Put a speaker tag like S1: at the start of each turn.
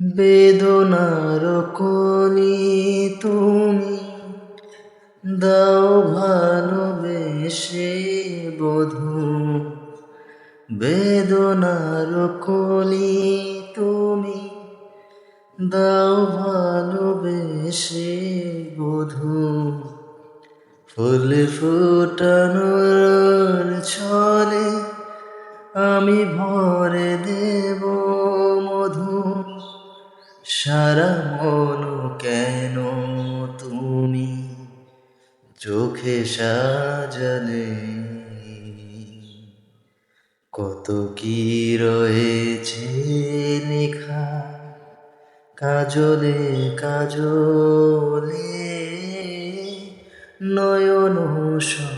S1: বেদনার কলি তুমি দাও ভালোবেসে বধু। বেদনার কলি তুমি দাও ভালোবেসে বধু। ফুল ফুটানোর ছলে আমি ভরে দেব সারা মন কেন তুমি চোখে সাজালে? কত কি রয়েছে লেখা কাজলে কাজলে? নয়ন কেন